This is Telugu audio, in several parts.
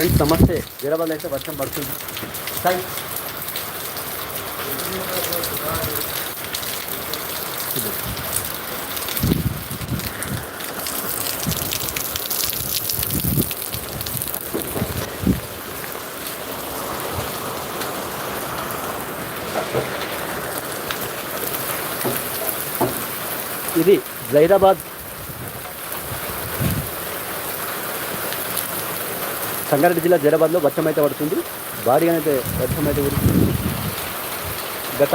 ఫ్రెండ్స్ నమస్తే హైదరాబాద్ అయితే వర్షం పడుతుంది సాయి ఇది జైరాబాద్ సంగారెడ్డి జిల్లా జైరాబాద్లో వర్షం అయితే పడుతుంది. భారీగానైతే వర్షం అయితే కురుస్తుంది. గత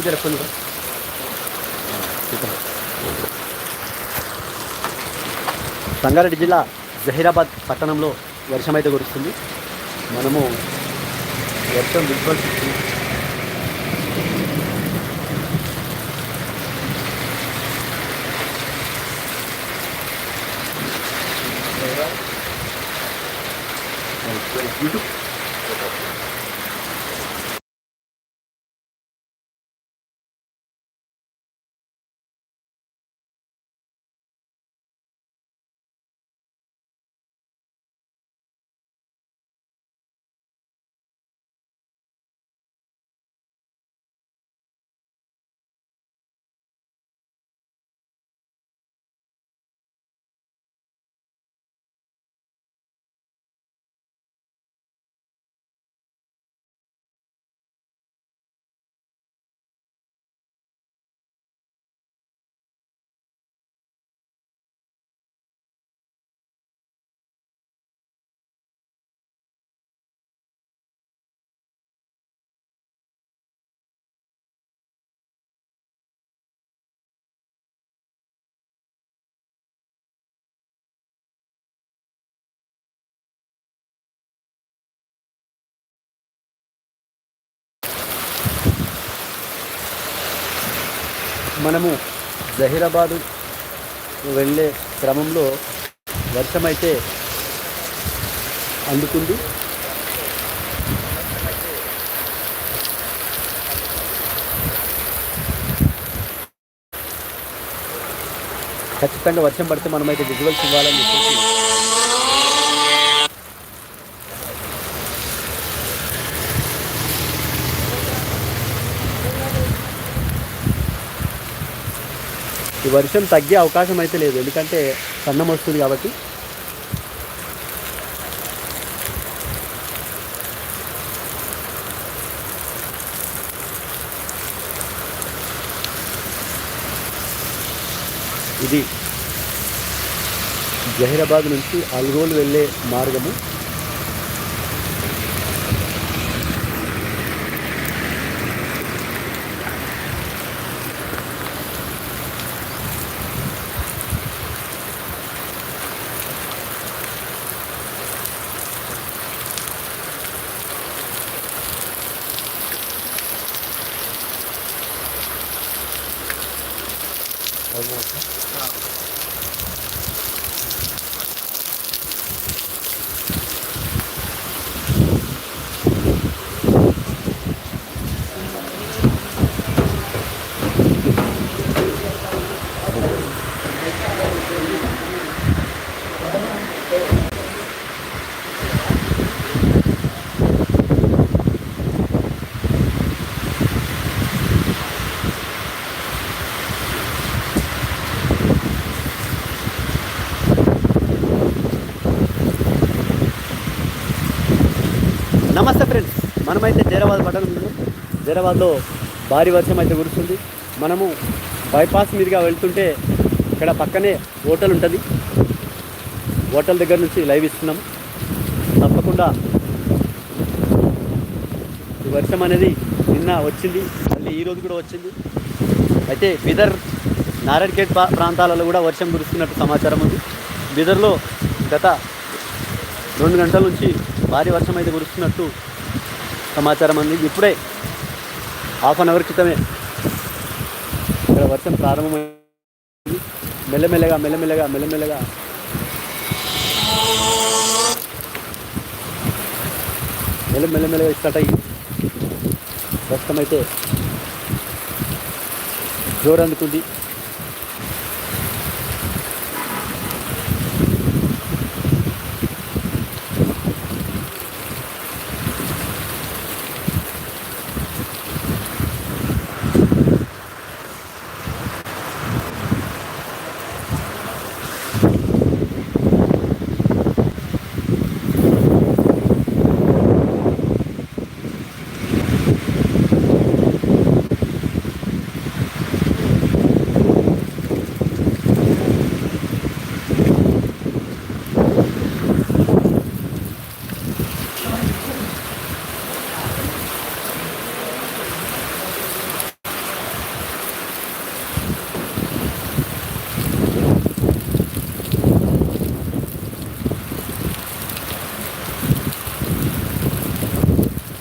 కబుర్ జరుపుకుంది సంగారెడ్డి జిల్లా జహీరాబాద్ పట్టణంలో వర్షం అయితే కురుస్తుంది. మనము వర్షం విజువల్స్ మనము జహీరాబాదు వెళ్ళే క్రమంలో వర్షమైతే అందుకుంది ఖచ్చితంగా వర్షం పడితే మనమైతే విజువల్స్ ఇవ్వాలని చెప్పేసి ఈ వర్షం తగ్గే అవకాశం అయితే లేదు. ఎందుకంటే సన్నం వస్తుంది కాబట్టి. ఇది జహీరాబాద్ నుంచి అల్గోల్ వెళ్ళే మార్గము. работа. Да. నమస్తే ఫ్రెండ్స్. మనమైతే జైరాబాద్ పట్టణంలో జైరాబాద్లో భారీ వర్షం అయితే కురుస్తుంది. మనము బైపాస్ మీదుగా వెళ్తుంటే ఇక్కడ పక్కనే హోటల్ ఉంటుంది. హోటల్ దగ్గర నుంచి లైవ్ ఇస్తున్నాం. తప్పకుండా ఈ వర్షం అనేది నిన్న వచ్చింది. మళ్ళీ ఈరోజు కూడా వచ్చింది. అయితే బిదర్ నారాయణఖేట్ ప్రాంతాలలో కూడా వర్షం కురుస్తున్నట్టు సమాచారం ఉంది. బిదర్లో గత రెండు గంటల నుంచి భారీ వర్షం అయితే కురుస్తున్నట్టు సమాచారం అందింది ఇప్పుడే హాఫ్ అన్ అవర్ క్రితమే ఇక్కడ వర్షం ప్రారంభమైంది. మెల్లమెల్లగా మెల్లమెల్లగా మెల్లమెల్లగా. మెల్ల మెల్లమెల్లగా స్టార్ట్ అయ్యి ప్రస్తుతం అయితే జోరు అందుకుంది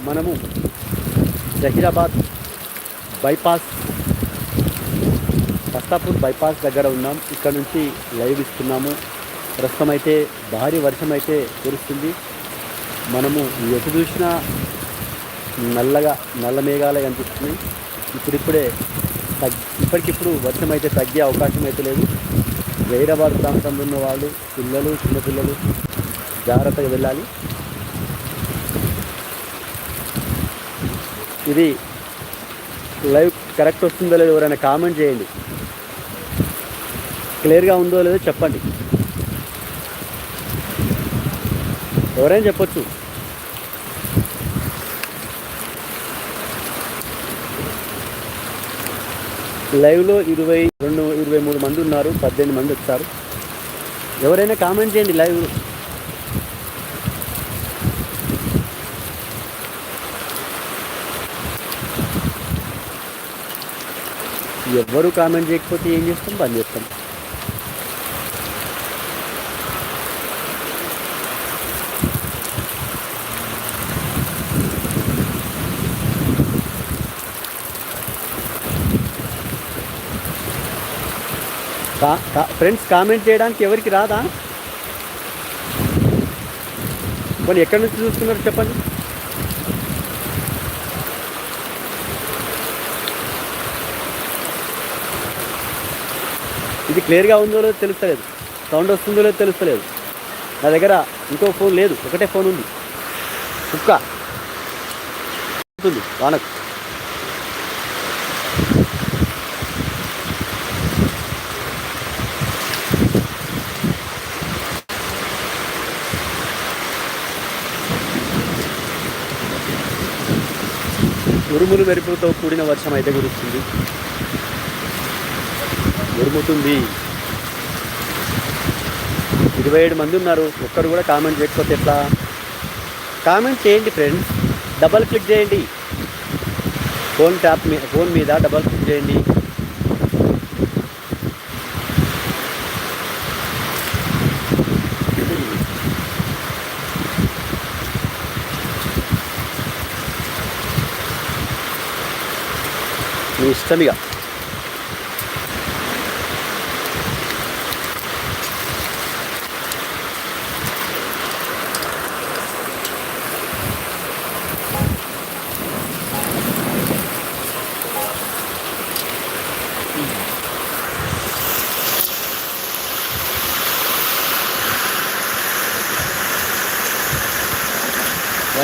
మనము జహీరాబాద్ బైపాస్ బస్తాపూర్ బైపాస్ దగ్గర ఉన్నాం. ఇక్కడ నుంచి లైవ్ ఇస్తున్నాము. ప్రస్తుతం అయితే భారీ వర్షం అయితే కురుస్తుంది. మనము ఎటు చూసినా నల్లగా నల్ల మేఘాలే కనిపిస్తున్నాయి. ఇప్పుడిప్పుడే తగ్ ఇప్పటికిప్పుడు వర్షం అయితే తగ్గే అవకాశం అయితే లేదు. జైరాబాద్ ప్రాంతంలో ఉన్న వాళ్ళు పిల్లలు చిన్నపిల్లలు జాగ్రత్తగా వెళ్ళాలి. ఇది లైవ్ కరెక్ట్ వస్తుందో లేదో ఎవరైనా కామెంట్ చేయండి. క్లియర్గా ఉందో లేదో చెప్పండి. ఎవరైనా చెప్పొచ్చు. లైవ్లో ఇరవై రెండు ఇరవై మూడు మంది ఉన్నారు పద్దెనిమిది మంది వచ్చారు. ఎవరైనా కామెంట్ చేయండి లైవ్. ఎవ్వరు కామెంట్ చేయకపోతే ఏం చేస్తాం? పని చేస్తాం. కా- ఫ్రెండ్స్ కామెంట్ చేయడానికి ఎవరికి రాదా? కొన్ని ఎక్కడి నుంచి చూస్తున్నారు చెప్పండి. ఇది క్లియర్గా ఉందో లేదో తెలుస్తలేదు. సౌండ్ వస్తుందో లేదో తెలుస్తలేదు. నా దగ్గర ఇంకో ఫోన్ లేదు. ఒకటే ఫోన్ ఉంది. కుక్క. ఉంటుంది. వానకు. ఉరుములు మెరుపులతో కూడిన వర్షం అయితే కురుస్తుంది. ఉరుముతుంది. ఇరవై ఏడు మంది ఉన్నారు. ఒక్కరు కూడా కామెంట్ చేయకపోతే ఎట్లా? కామెంట్ చేయండి ఫ్రెండ్స్. డబల్ క్లిక్ చేయండి. ఫోన్ ట్యాప్ మీ ఫోన్ మీద డబల్ క్లిక్ చేయండి. మీ ఇష్టమిగా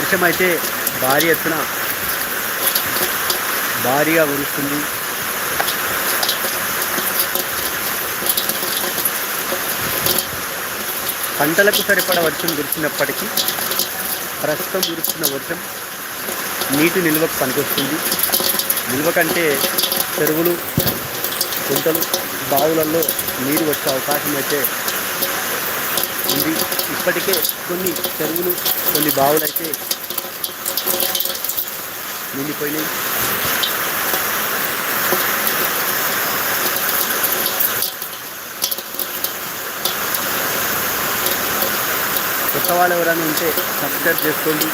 వర్షం అయితే భారీ ఎత్తున భారీగా కురుస్తుంది. పంటలకు సరిపడ వర్షం కురిసినప్పటికీ ప్రస్తుతం కురుస్తున్న వర్షం నీటి నిల్వకు పనికొస్తుంది. నిల్వ కంటే చెరువులు కుంటలు బావులలో నీరు వచ్చే అవకాశం అయితే ఉంది. ఇప్పటికే కొన్ని చెరువులు కొన్ని బావులు అయితే నిండిపోయినాయి. కొత్త వాళ్ళు ఎవరైనా ఉంటే సబ్స్క్రైబ్ చేసుకోండి.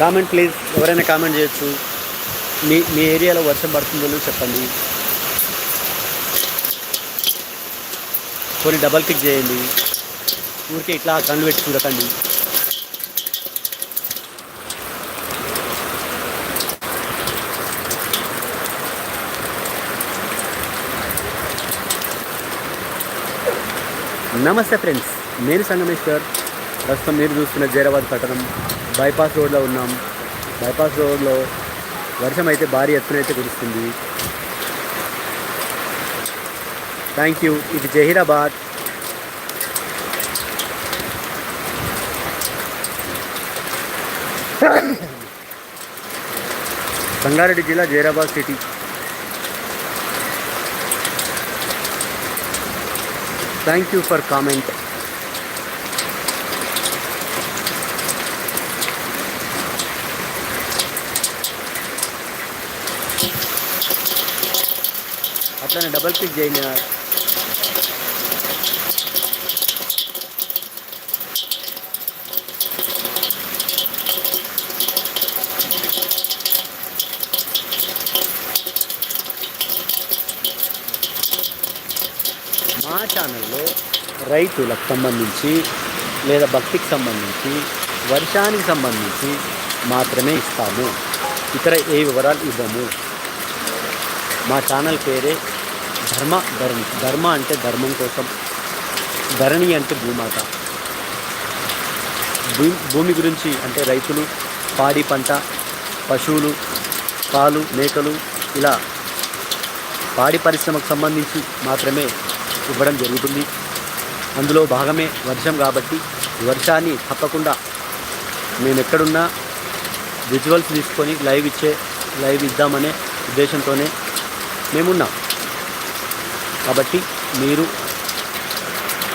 కామెంట్ ప్లీజ్ ఎవరైనా కామెంట్ చేయొచ్చు. మీ మీ ఏరియాలో వర్షం పడుతుందో లేదో చెప్పండి. కొన్ని డబల్ క్లిక్ చేయండి. ఊరికే ఇట్లా కళ్ళు పెట్టి చూడకండి. నమస్తే ఫ్రెండ్స్. నేను సంగమేశ్వర్. ప్రస్తుతం మీరు చూస్తున్న జైరాబాద్ పట్టణం. బైపాస్ రోడ్లో ఉన్నాం. బైపాస్ రోడ్లో వర్షం అయితే భారీ ఎత్తున అయితే కురుస్తుంది. థ్యాంక్ యూ ఇది జహీరాబాద్. సంగారెడ్డి జిల్లా Zaheerabad city. Thank you for comment అట్లనే డబల్ క్లిక్ చేయండి మా ఛానల్లో రైతులకు సంబంధించి లేదా భక్తికి సంబంధించి వర్షానికి సంబంధించి మాత్రమే ఇస్తాము. ఇతర ఏ వివరాలు ఇవ్వము. మా ఛానల్ పేరే ధర్మ ధరణి ధర్మ అంటే ధర్మం కోసం ధరణి అంటే భూమాత. భూమి గురించి అంటే రైతులు పాడి పంట పశువులు పాలు మేకలు ఇలా పాడి పరిశ్రమకు సంబంధించి మాత్రమే ఇవ్వడం జరుగుతుంది. అందులో భాగమే వర్షం కాబట్టి వర్షాన్ని తప్పకుండా మేము ఎక్కడున్నా విజువల్స్ తీసుకొని లైవ్ ఇచ్చే లైవ్ ఇద్దామనే ఉద్దేశంతోనే మేమున్నాం. కాబట్టి మీరు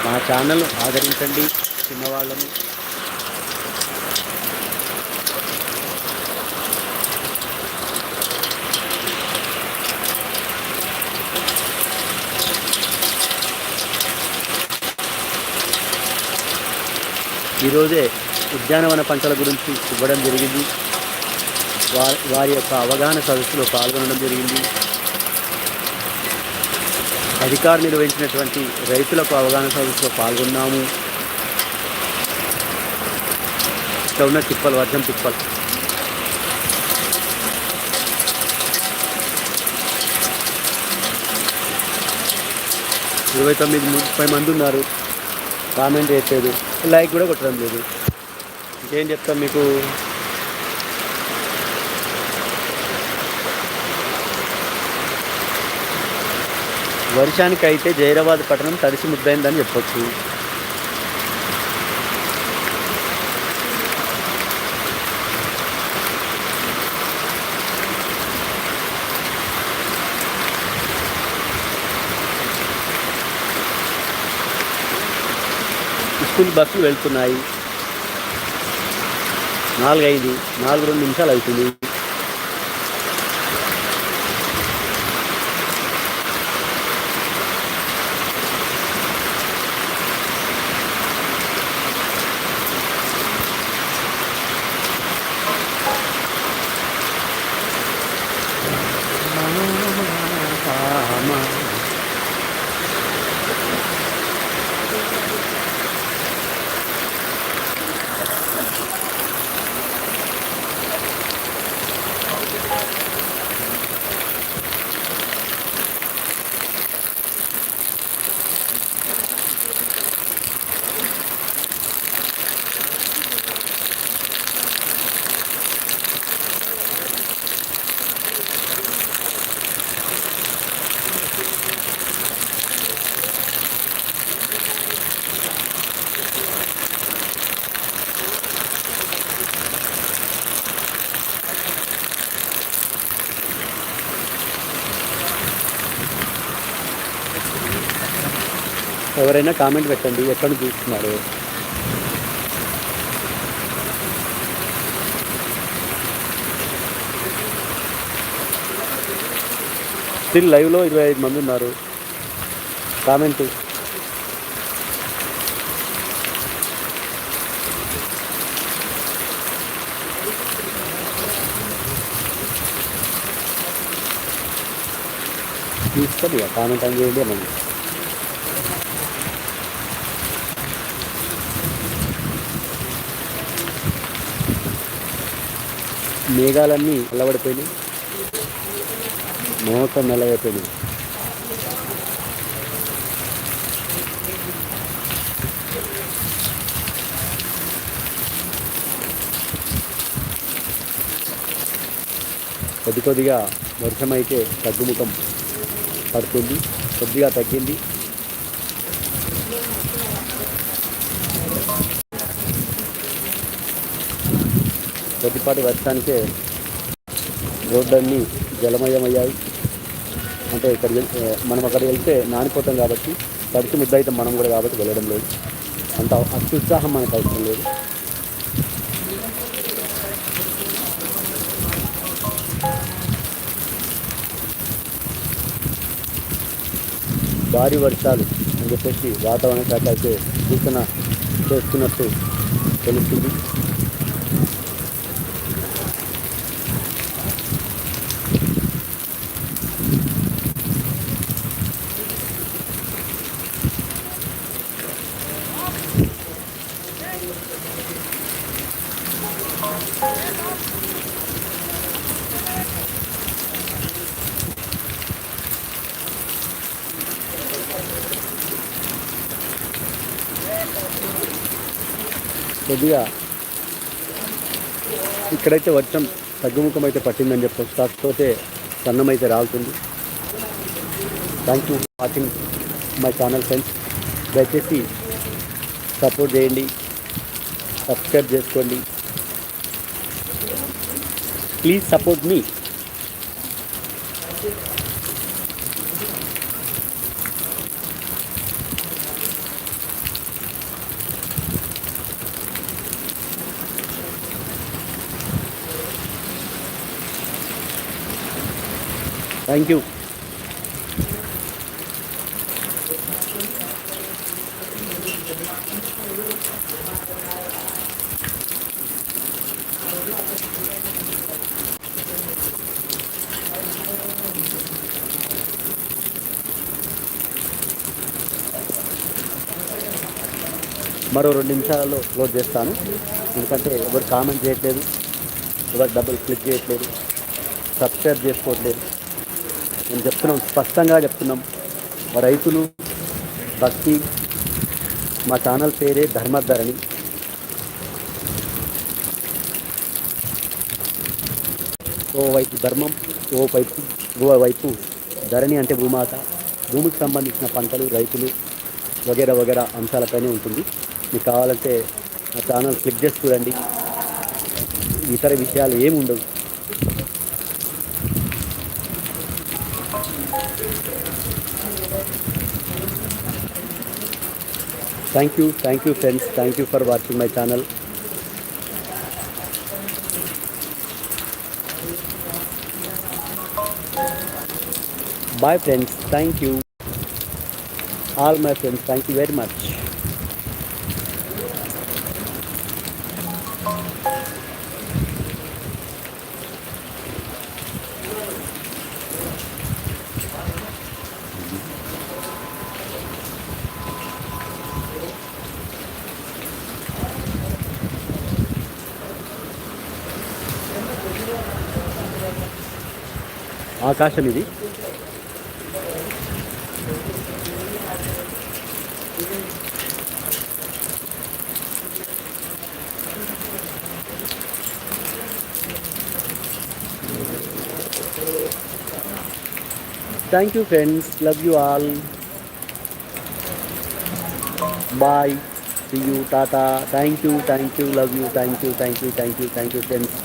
మా ఛానల్ను ఆదరించండి చిన్నవాళ్ళని. ఈరోజే ఉద్యానవన పంటల గురించి ఇవ్వడం జరిగింది. వారి వారి యొక్క అవగాహన సదస్సులో పాల్గొనడం జరిగింది. అధికారులు నిర్వహించినటువంటి రైతులకు అవగాహన సదస్సులో పాల్గొన్నాము. ఇక్కడ ఉన్న తిప్పలు వర్షం తిప్పలు. ఇరవై తొమ్మిది ముప్పై మంది ఉన్నారు. కామెంట్ చేయట్లేదు లైక్ కూడా కొట్టడం లేదు. ఇంకేం చెప్తాం మీకు? వర్షానికి అయితే జైరాబాద్ పట్టణం తడిసి ముద్దైందని చెప్పొచ్చు. స్కూల్ బస్సులు వెళ్తున్నాయి. నాలుగైదు నాలుగు రెండు నిమిషాలు అవుతుంది. ఎవరైనా కామెంట్ పెట్టండి. ఎక్కడ నుంచి చూస్తున్నారు స్టిల్ లైవ్లో ఇరవై ఐదు మంది ఉన్నారు. కామెంట్ తీసుకోండి ఇక కామెంట్ అని చేయండి మనం మేఘాలన్నీ అల్లబడిపోయినాయి. మొత్తం మెల్లగైపోయినాయి కొద్ది కొద్దిగా వర్షం అయితే తగ్గుముఖం పడుతుంది. కొద్దిగా తగ్గింది. కొద్దిపాటి వర్షానికే రోడ్లన్నీ జలమయమయ్యాయి. అంటే ఇక్కడ మనం అక్కడికి వెళ్తే నానిపోతాం కాబట్టి తడిచి ముద్ద అయితే మనం కూడా కాబట్టి వెళ్ళడం లేదు. అంత అత్యుత్సాహం మనకు అవసరం లేదు. భారీ వర్షాలు అని చెప్పేసి వాతావరణ శాఖ అయితే సూచన చేస్తున్నట్టు తెలుస్తుంది. కొద్దిగా ఇక్కడైతే వర్షం తగ్గుముఖం అయితే పట్టిందని చెప్పొచ్చు. కాకపోతే సన్నం అయితే రాలుతుంది thank you watching my channel friends దయచేసి సపోర్ట్ చేయండి. సబ్స్క్రైబ్ చేసుకోండి. ప్లీజ్ సపోర్ట్ మీ థ్యాంక్ యూ మరో రెండు నిమిషాలలో క్లోజ్ చేస్తాను. ఎందుకంటే ఎవరు కామెంట్ చేయట్లేదు ఎవరు డబ్బులు క్లిక్ చేయట్లేదు సబ్స్క్రైబ్ చేసుకోవట్లేదు. మేము చెప్తున్నాం స్పష్టంగా చెప్తున్నాం. మా రైతులు భక్తి మా ఛానల్ పేరే ధర్మధరణి ఓ వైపు ధర్మం ఓ వైపు ఓ వైపు ధరణి అంటే భూమాత. భూమికి సంబంధించిన పంటలు రైతులు వగేరా వగేరా అంశాలపైనే ఉంటుంది. మీకు కావాలంటే ఆ ఛానల్ క్లిక్ చేసి చూడండి. ఇతర విషయాలు ఏమి ఉండవు thank you thank you friends. Thank you for watching my channel. Bye friends. Thank you. All my friends thank you very much. ఆకాశం ఇది. Thank you friends love you all bye see you tata thank you thank you love you thank you thank you thank you thank you friends